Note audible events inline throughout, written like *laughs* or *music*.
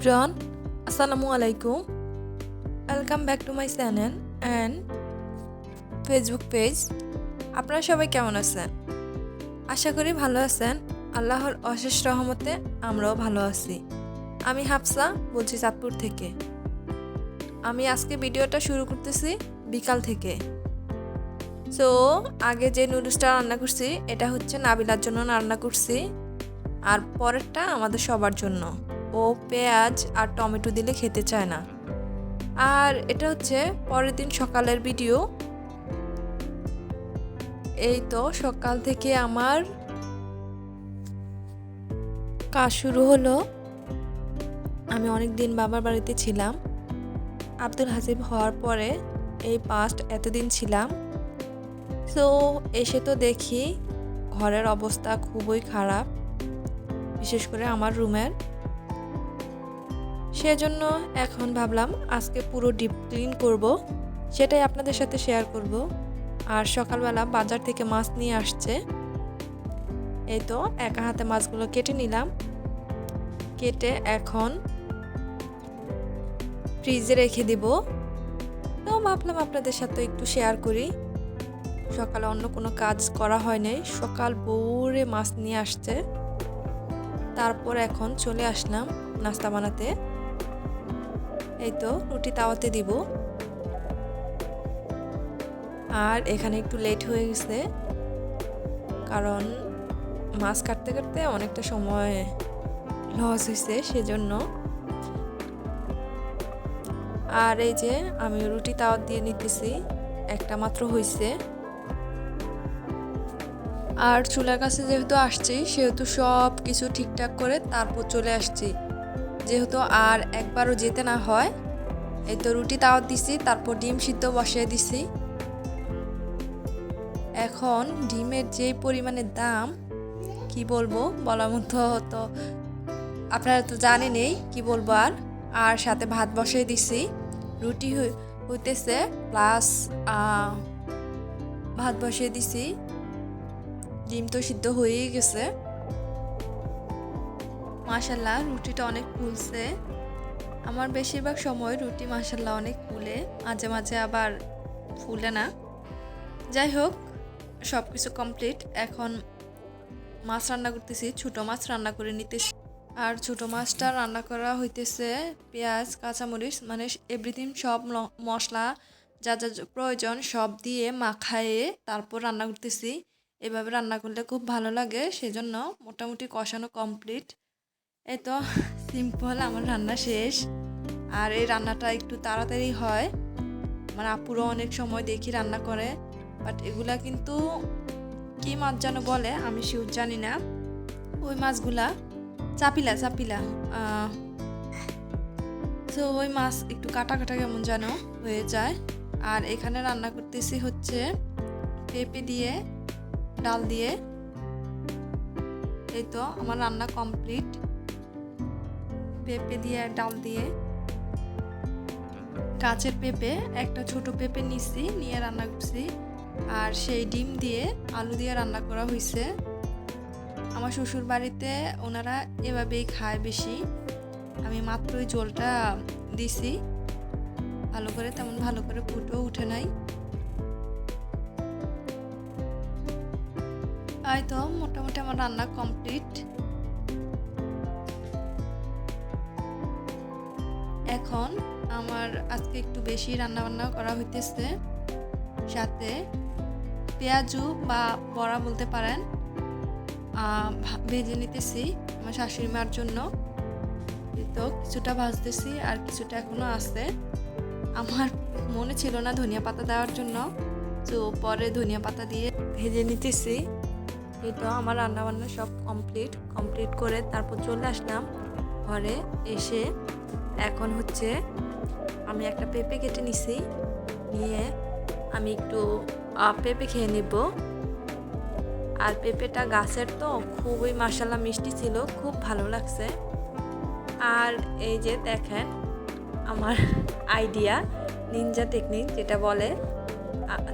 Everyone, Assalamu alaikum. Welcome back to my channel and Facebook page আপনারা সবাই কেমন আছেন? আশা করি ভালো আছেন। আল্লাহর অশেষ রহমতে আমরাও ভালো আছি। আমি হাফসা বলছি চাঁদপুর থেকে। আমি আজকে ভিডিওটা শুরু করতেছি বিকাল থেকে। সো আগে যে নুডলসটা রান্না করছি এটা হচ্ছে নাবিলার জন্য রান্না করছি। আর পরেরটা আমাদের সবার জন্য। ও পেঁয়াজ আর টমেটো দিলে খেতে চায় না। আর এটা হচ্ছে পরের দিন সকালের ভিডিও। এই তো সকাল থেকে আমার কাজ শুরু হলো। আমি অনেক দিন বাবার বাড়িতে ছিলাম। আব্দুল হাসিব হওয়ার পরে এই পাস্ট এতদিন ছিলাম। তো এসে তো দেখি ঘরের অবস্থা খুবই খারাপ। বিশেষ করে আমার রুমের সেজন্য এখন ভাবলাম আজকে পুরো ডিপ ক্লিন করব, সেটাই আপনাদের সাথে শেয়ার করব। আর সকালবেলা বাজার থেকে মাছ নিয়ে আসছে। এই তো একা হাতে মাছগুলো কেটে নিলাম। কেটে এখন ফ্রিজে রেখে দিব। তো ভাবলাম আপনাদের সাথে একটু শেয়ার করি। সকালে অন্য কোনো কাজ করা হয় নাই। সকাল ভোরে মাছ নিয়ে আসছে। তারপর এখন চলে আসলাম নাস্তা বানাতে। এই তো, রুটি তাওয়াতে দিব। আর এখানে একটু লেট হয়ে গেছে, কারণ মাছ কাটতে কাটতে অনেকটা সময় লস হয়েছে, সেজন্য। আর এই যে, আমি রুটি তাওয়াত দিয়ে নিতেছি, একটা মাত্র হয়েছে আর চুলার কাছে যেহেতু আসছি, সেহেতু সব কিছু ঠিকঠাক করে তারপর চলে আসছি। যেহেতু আর একবারও যেতে না হয়, এই তো রুটি তাওয়াত দিছি, তারপর ডিম সিদ্ধ বসিয়ে দিছি। এখন ডিমের যে পরিমাণে দাম, কি বলব? বলার মতো তো আপনারা তো জানেনই কি বলব আর। আর সাথে ভাত বসিয়ে দিছি। রুটি হইতেছে প্লাস ভাত বসিয়ে দিছি। ডিম তো সিদ্ধ হয়েই গেছে। মাসাল্লাহ রুটিটা অনেক ফুলছে। আমার বেশিরভাগ সময় রুটি মাসাল্লাহ অনেক ফুলে, মাঝে মাঝে আবার ফুলে না। যাই হোক সব কিছু কমপ্লিট। এখন মাছ রান্না করতেছি, ছোটো মাছ রান্না করে নিতেছি। আর ছোটো মাছটা রান্না করা হইতেছে পেঁয়াজ, কাঁচামরিচ মানে এভরিথিং সব মশলা যা যা, প্রয়োজন সব দিয়ে মাখায়ে তারপর রান্না করতেছি। এভাবে রান্না করলে খুব ভালো লাগে, সেজন্য মোটামুটি কষানো কমপ্লিট। এই তো সিম্পল আমার রান্না শেষ। আর এই রান্নাটা একটু তাড়াতাড়ি হয়। আমার আপুরও অনেক সময় দেখি রান্না করে। বাট এগুলা কিন্তু কি মাছ যেন বলে, আমি শিউর জানি না। ওই মাছগুলা, চাপিলা চাপিলা তো ওই মাছ একটু কাটা কাটা কেমন যেন হয়ে যায়। আর এখানে রান্না করতেছি হচ্ছে পেঁপে দিয়ে, ডাল দিয়ে। এই তো আমার রান্না কমপ্লিট পেঁপে দিয়ে ডাল দিয়ে। কাঁচের পেঁপে, একটা ছোট পেঁপে নিচ্ছি নিয়ে রান্না করছি। আর সেই ডিম দিয়ে আলু দিয়ে রান্না করা হয়েছে আমার শ্বশুর বাড়িতে ওনারা এভাবেই খায় বেশি। আমি মাত্রই জলটা দিছি। ভালো করে, তেমন ভালো করে ফুটেও উঠে নাই। তো, মোটামুটি আমার রান্না কমপ্লিট। এখন আমার আজকে একটু বেশি রান্না বান্না করা হইতেছে। সাথে পেঁয়াজু বা বড়া বলতে পারেন ভেজে নিতেছি আমার শাশুড়ি মার জন্য। তো কিছুটা ভাজতেছি আর কিছুটা এখনও আছে। আমার মনে ছিল না ধনিয়া পাতা দেওয়ার জন্য, তো পরে ধনিয়া পাতা দিয়ে ভেজে নিতেছি। তো আমার রান্নাবান্না সব কমপ্লিট কমপ্লিট করে তারপর চলে আসলাম ঘরে এসে এখন হচ্ছে আমি একটা পেঁপে কেটে নিছি, নিয়ে আমি একটু পেঁপে খেয়ে নেব। আর পেঁপেটা গাছের তো খুবই মাসালা মিষ্টি ছিল, খুব ভালো লাগছে। আর এই যে দেখেন আমার *laughs* আইডিয়া, নিনজা টেকনিক যেটা বলে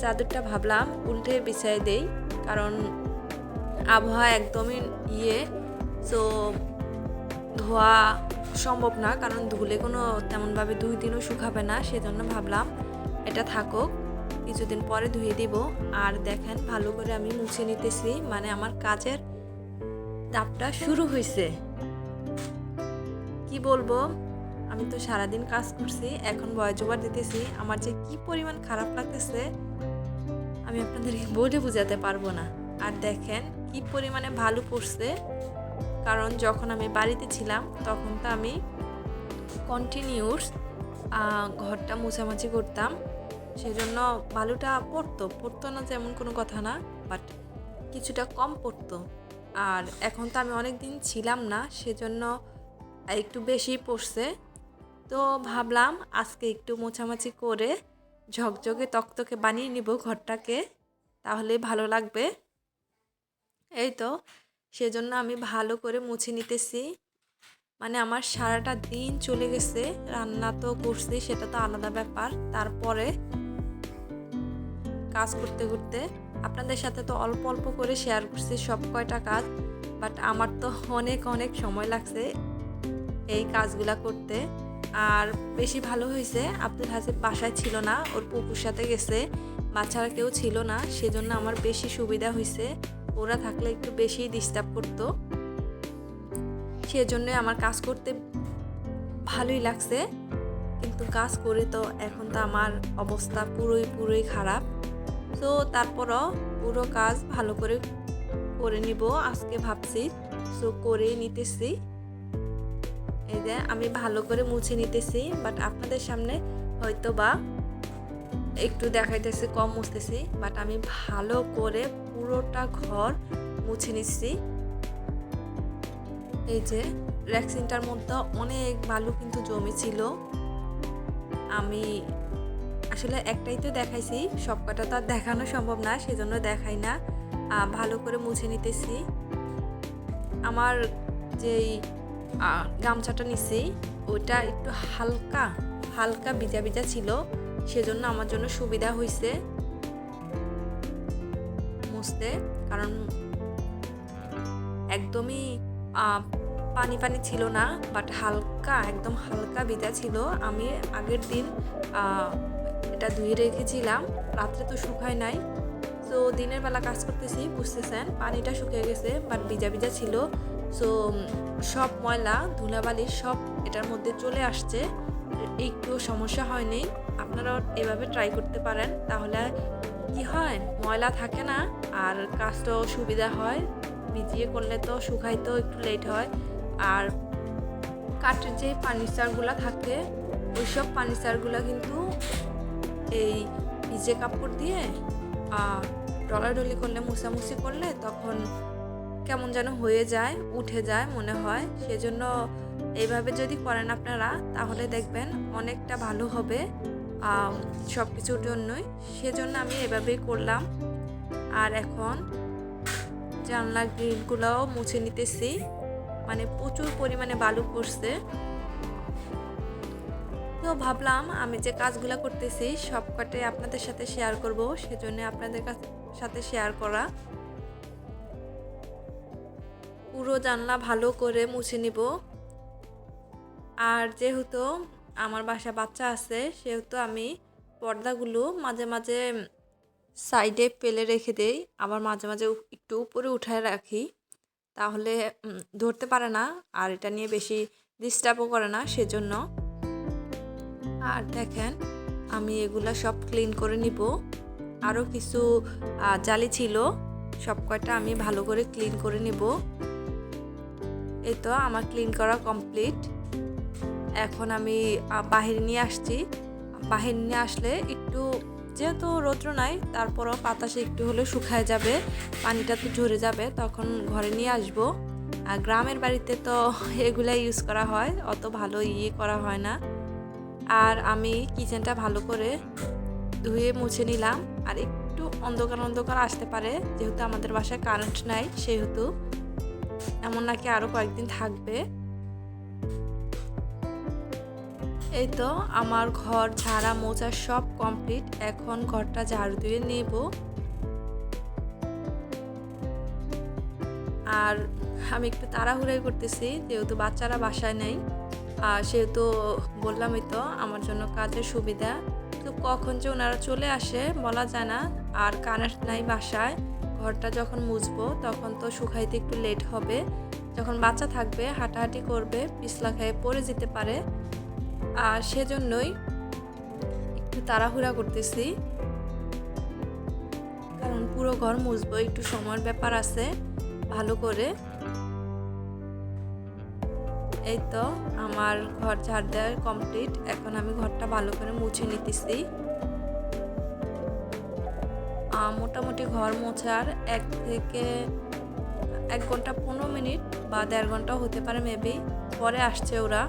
চাদরটা ভাবলাম উল্টে বিছাই দেই, কারণ আবহাওয়া একদমই ইয়ে তো ধোয়া সম্ভব না, কারণ ধুলে কোনো তেমনভাবে দুই দিনও শুকাবে না, সেজন্য ভাবলাম এটা থাকুক, কিছুদিন পরে ধুয়ে দিব। আর দেখেন, ভালো করে আমি মুছে নিতেছি মানে আমার কাজের দাপটা শুরু হয়েছে কি বলব, আমি তো সারাদিন কাজ করছি, এখন ভয় জোগাড় দিতেছি, আমার যে কি পরিমাণ খারাপ লাগতেছে, আমি আপনাদেরকে বলে বোঝাতে পারব না। আর দেখেন, কি পরিমাণে ভালো পড়ছে কারণ যখন আমি বাড়িতে ছিলাম, তখন তো আমি কন্টিনিউস ঘরটা মোছামাছি করতাম। সেজন্য বালুটা পড়তো পড়তো না যেমন কোনো কথা না বাট কিছুটা কম পড়তো। আর এখন তো আমি অনেক দিন ছিলাম না, সেজন্য একটু বেশি পড়ছে। তো ভাবলাম আজকে একটু মোছামাছি করে ঝকঝকে তকতকে বানিয়ে নিব ঘরটাকে, তাহলে ভালো লাগবে। এই তো সেজন্য আমি ভালো করে মুছে নিতেছি। মানে আমার সারাটা দিন চলে গেছে, রান্না তো করছি, সেটা তো আলাদা ব্যাপার। তারপরে কাজ করতে করতে আপনাদের সাথে তো অল্প অল্প করে শেয়ার করছি সব কয়টা কাজ বাট আমার তো অনেক অনেক সময় লাগছে এই কাজগুলা করতে। আর বেশি ভালো হয়েছে, আব্দুল হাসিব বাসায় ছিল না, ওর পুকুর সাথে গেছে, বাচ্চারা কেউ ছিল না, সেজন্য আমার বেশি সুবিধা হয়েছে। ওরা থাকলে একটু বেশি ডিস্টার্ব করতো। সেজন্য আমার কাজ করতে ভালোই লাগছে। কিন্তু কাজ করে তো এখন তো আমার অবস্থা পুরোই পুরোই খারাপ। তো তারপরও পুরো কাজ ভালো করে করে নিব আজকে ভাবছি। সো করে নিতেছি। এই যে আমি ভালো করে মুছে নিতেছি বাট আপনাদের সামনে হয়তো বা একটু দেখাইতেছি, কম মুছতেছি বাট আমি ভালো করে পুরোটা ঘর মুছে নিচ্ছি এই যে র্যাক্সিনটার মধ্যে অনেক বালু কিন্তু জমেছিল আমি আসলে একটাই তো দেখাইছি, সব কটা তো আর দেখানো সম্ভব না, সেজন্য দেখাই না। ভালো করে মুছে নিতেছি। আমার যেই গামছাটা নিছি, ওটা একটু হালকা হালকা ভিজা ভিজা ছিল। সেজন্য আমার জন্য সুবিধা হয়েছে মুছতে, কারণ একদমই পানি পানি ছিল না বাট হালকা, একদম হালকা ভিজা ছিল। আমি আগের দিন এটা ধুয়ে রেখেছিলাম। রাত্রে তো শুকায় নাই। তো দিনের বেলা কাজ করতেছি, বুঝতেছেন, পানিটা শুকিয়ে গেছে বাট ভিজা ভিজা ছিল। সো সব ময়লা ধুলাবালি সব এটার মধ্যে চলে আসছে। একটু সমস্যা হয়নি। আপনারাও এভাবে ট্রাই করতে পারেন, তাহলে কি হয়? ময়লা থাকে না, আর কাজটাও সুবিধা হয়, ভিজিয়ে করলে তো শুকাইতেও একটু লেট হয়। আর কাঠের যে ফার্নিচারগুলো থাকে ওই সব ফার্নিচারগুলো কিন্তু এই ভিজে কাপড় দিয়ে ডলাডলি করলে, মুছামুছি করলে তখন কেমন যেন হয়ে যায়, উঠে যায় মনে হয়। সেজন্য এইভাবে যদি করেন আপনারা, তাহলে দেখবেন অনেকটা ভালো হবে। সব কিছুর জন্যই। সেজন্য আমি এভাবেই করলাম। আর এখন জানলা গ্রিলগুলোও মুছে নিতেছি। মানে প্রচুর পরিমাণে বালু পড়ছে। তো ভাবলাম আমি যে কাজগুলো করতেছি সব সবকটাই আপনাদের সাথে শেয়ার করব। সেজন্য আপনাদের সাথে শেয়ার করা। পুরো জানলা ভালো করে মুছে নিব। আর যেহেতু আমার বাসা বাচ্চা আছে, সেহেতু আমি পর্দাগুলো মাঝে মাঝে সাইডে ফেলে রেখে দেই, আবার মাঝে মাঝে একটু উপরে উঠায় রাখি। তাহলে ধরতে পারে না, আর এটা নিয়ে বেশি ডিস্টার্বও করে না, সেজন্য। আর দেখেন, আমি এগুলা সব ক্লিন করে নিব। আরও কিছু জালি ছিল, সব কয়টা আমি ভালো করে ক্লিন করে নিব। এই তো, আমার ক্লিন করা কমপ্লিট এখন আমি বাহির নিয়ে আসছি। বাহির নিয়ে আসলে একটু, যেহেতু রৌদ্র নাই, তারপরও বাতাসে একটু হলে শুকায় যাবে, পানিটা তো ঝরে যাবে, তখন ঘরে নিয়ে আসব। আর গ্রামের বাড়িতে তো এগুলাই ইউজ করা হয়, অত ভালো ইয়ে করা হয় না। আর আমি কিচেনটা ভালো করে ধুয়ে মুছে নিলাম, আর একটু অন্ধকার অন্ধকার আসতে পারে, যেহেতু আমাদের বাসায় কারেন্ট নাই, সেহেতু। এমন নাকি আরও কয়েকদিন থাকবে। এই তো, আমার ঘর, ঝাড়া মোছা সব কমপ্লিট এখন ঘরটা ঝাড়ু দিয়ে নেব। আর আমি একটু তাড়াহুড়াই করতেছি, যেহেতু বাচ্চারা বাসায় নেই। আর সেহেতু বললামই তো, আমার জন্য কাজের সুবিধা। তো কখন যে ওনারা চলে আসে, বলা যায় না। আর কারেন্ট নাই বাসায়, ঘরটা যখন মুছবো, তখন তো শুকাইতে একটু লেট হবে। যখন বাচ্চা থাকবে, হাঁটাহাঁটি করবে, পিছলা খেয়ে পড়ে যেতে পারে। আর সেজন্যই একটু তাড়াহুড়া করতেছি। কারণ পুরো ঘর মুছবো, একটু সময়ের ব্যাপার আছে, ভালো করে। এই তো আমার ঘর ঝাড় দেওয়া কমপ্লিট এখন আমি ঘরটা ভালো করে মুছে নিতেছি। মোটামুটি ঘর মোছার এক থেকে এক ঘণ্টা পনেরো মিনিট বা দেড় ঘণ্টা হতে পারে মেবি পরে আসছে ওরা।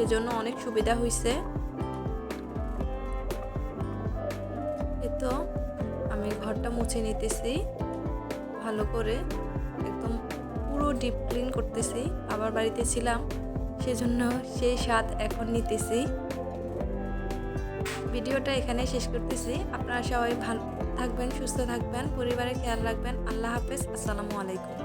সেজন্য অনেক সুবিধা হয়েছে তো আমি ঘরটা মুছে নিতেছি, ভালো করে একদম পুরো ডিপ ক্লিন করতেছি। আবার বাড়িতে ছিলাম, সেজন্য সেই স্বাদ এখন নিতেছি। ভিডিওটা এখানে শেষ করতেছি। আপনারা সবাই ভালো থাকবেন, সুস্থ থাকবেন, পরিবারের খেয়াল রাখবেন। আল্লাহ হাফেজ, আসসালামু আলাইকুম।